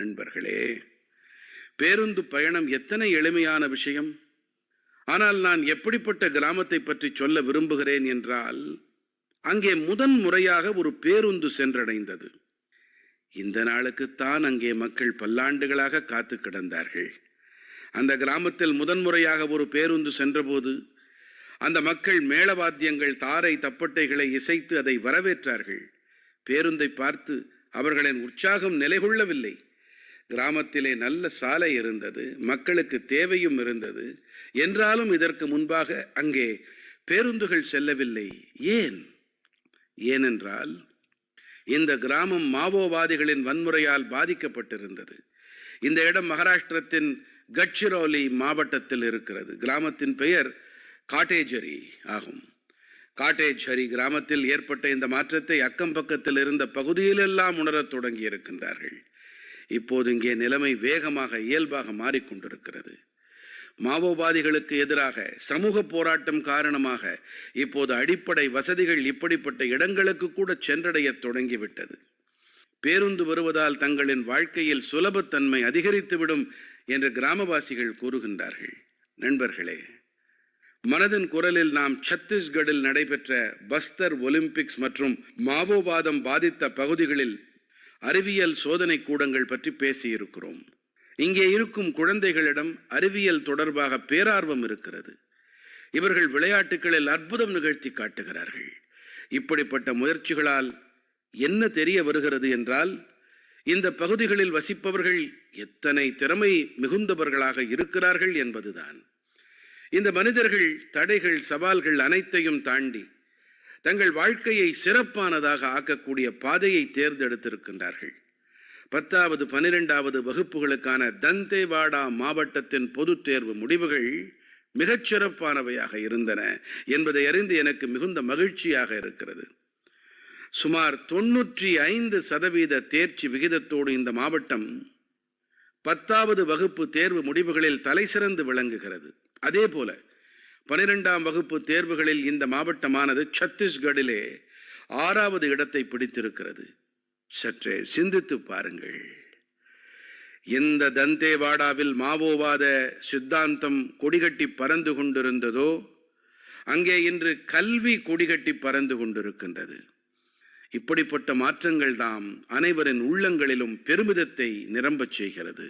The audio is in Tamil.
நண்பர்களே பேருந்து பயணம் எத்தனை எளிமையான விஷயம். ஆனால் நான் எப்படிப்பட்ட கிராமத்தை பற்றி சொல்ல விரும்புகிறேன் என்றால் அங்கே முதன் முறையாக ஒரு பேருந்து சென்றடைந்தது. இந்த நாளுக்குத்தான் அங்கே மக்கள் பல்லாண்டுகளாக காத்து கிடந்தார்கள். அந்த கிராமத்தில் முதன்முறையாக ஒரு பேருந்து சென்றபோது அந்த மக்கள் மேளவாத்தியங்கள் தாரை தப்பட்டைகளை இசைத்து அதை வரவேற்றார்கள். பேருந்தை பார்த்து அவர்களின் உற்சாகம் நிலைகொள்ளவில்லை. கிராமத்திலே நல்ல சாலை இருந்தது மக்களுக்கு தேவையும் இருந்தது. என்றாலும் இதற்கு முன்பாக அங்கே பேருந்துகள் செல்லவில்லை. ஏன்? ஏனென்றால் இந்த கிராமம் மாவோவாதிகளின் வன்முறையால் பாதிக்கப்பட்டிருந்தது. இந்த இடம் மகாராஷ்டிரத்தின் கட்சிரோலி மாவட்டத்தில் இருக்கிறது. கிராமத்தின் பெயர் காட்டேஜரி ஆகும். காட்டேஜரி கிராமத்தில் ஏற்பட்ட இந்த மாற்றத்தை அக்கம் பக்கத்தில் இருந்த பகுதியிலெல்லாம் உணரத் தொடங்கி இருக்கின்றார்கள் இப்போது இங்கே நிலைமை வேகமாக இயல்பாக மாறிக்கொண்டிருக்கிறது. மாவோவாதிகளுக்கு எதிராக சமூக போராட்டம் காரணமாக இப்போது அடிப்படை வசதிகள் இப்படிப்பட்ட இடங்களுக்கு கூட சென்றடையத் தொடங்கிவிட்டது. பேருந்து வருவதால் தங்களின் வாழ்க்கையில் சுலபத்தன்மை அதிகரித்துவிடும் என்று கிராமவாசிகள் கூறுகின்றார்கள். நண்பர்களே மனதின் குரலில் நாம் சத்தீஸ்கடில் நடைபெற்ற பஸ்தர் ஒலிம்பிக்ஸ் மற்றும் மாவோவாதம் பாதித்த பகுதிகளில் அறிவியல் சோதனை கூடங்கள் பற்றி பேசியிருக்கிறோம். இங்கே இருக்கும் குழந்தைகளிடம் அறிவியல் தொடர்பாக பேரார்வம் இருக்கிறது. இவர்கள் விளையாட்டுகளில் அற்புதம் நிகழ்த்தி காட்டுகிறார்கள். இப்படிப்பட்ட முயற்சிகளால் என்ன தெரிய வருகிறது என்றால் இந்த பகுதிகளில் வசிப்பவர்கள் எத்தனை திறமை மிகுந்தவர்களாக இருக்கிறார்கள் என்பதுதான். இந்த மனிதர்கள் தடைகள் சவால்கள் அனைத்தையும் தாண்டி தங்கள் வாழ்க்கையை சிறப்பானதாக ஆக்கக்கூடிய பாதையை தேர்ந்தெடுத்திருக்கின்றார்கள். பத்தாவது பனிரெண்டாவது வகுப்புகளுக்கான தந்தேவாடா மாவட்டத்தின் பொதுத் தேர்வு முடிவுகள் மிகச் சிறப்பானவையாக இருந்தன என்பதை அறிந்து எனக்கு மிகுந்த மகிழ்ச்சியாக இருக்கிறது. சுமார் தொன்னூற்றி ஐந்து சதவீத தேர்ச்சி விகிதத்தோடு இந்த மாவட்டம் பத்தாவது வகுப்பு தேர்வு முடிவுகளில் தலைசிறந்து விளங்குகிறது. அதே போல பனிரெண்டாம் வகுப்பு தேர்வுகளில் இந்த மாவட்டமானது சத்தீஸ்கடிலே ஆறாவது இடத்தை பிடித்திருக்கிறது. சற்றே சிந்தித்து பாருங்கள். எந்த தந்தேவாடாவில் மாவோவாத சித்தாந்தம் கொடிகட்டி பறந்து கொண்டிருந்ததோ அங்கே இன்று கல்வி கொடிகட்டி பறந்து கொண்டிருக்கின்றது. இப்படிப்பட்ட மாற்றங்கள் தாம் அனைவரின் உள்ளங்களிலும் பெருமிதத்தை நிரம்பச் செய்கிறது.